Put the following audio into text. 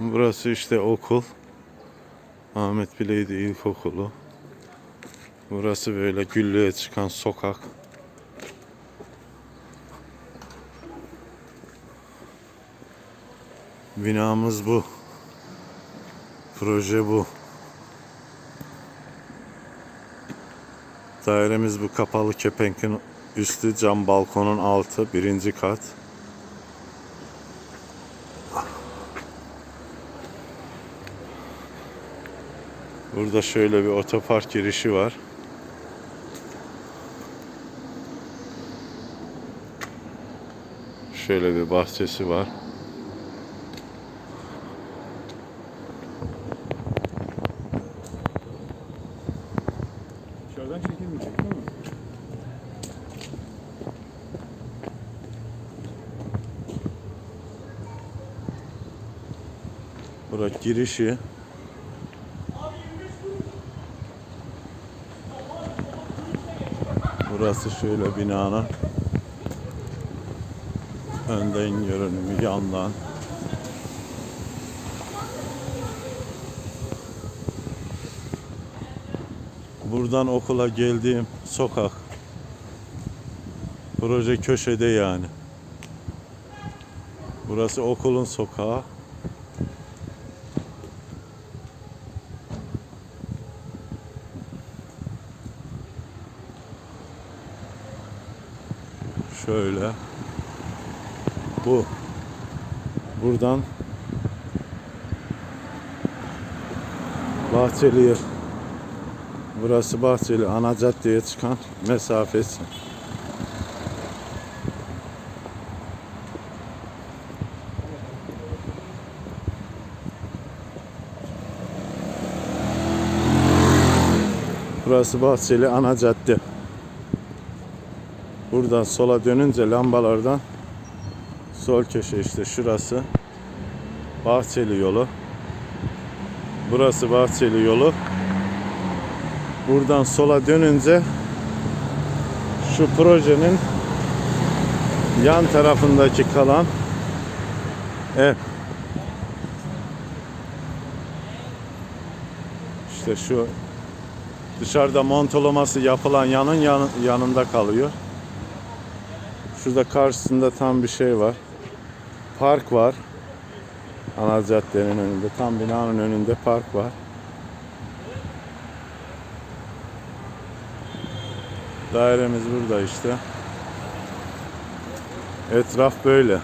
Burası işte okul. Ahmet Bileydi İlkokulu. Burası böyle güllüğe çıkan sokak. Binamız bu. Proje bu. Dairemiz bu kapalı kepenkin üstü cam balkonun altı birinci kat. Burada şöyle bir otopark girişi var. Şöyle bir bahçesi var. Dışarıdan çekilmeyecek değil mi? Bura girişi. Burası şöyle binanın önden görünümü yandan. Buradan okula geldiğim sokak. Proje köşede yani. Burası okulun sokağı. Şöyle. Bu. Buradan Bahçeliyer. Burası Bahçeli ana caddeye çıkan mesafesi. Burası Bahçeli ana cadde. Buradan sola dönünce lambalardan sol köşe işte şurası Bahçeli yolu. Burası Bahçeli yolu. Buradan sola dönünce şu projenin yan tarafındaki kalan ev. İşte şu dışarıda montolaması yapılan yanın yan- yanında kalıyor. Şurada karşısında tam bir şey var. Park var. Ana caddenin önünde. Tam binanın önünde park var. Dairemiz burada işte. Etraf böyle.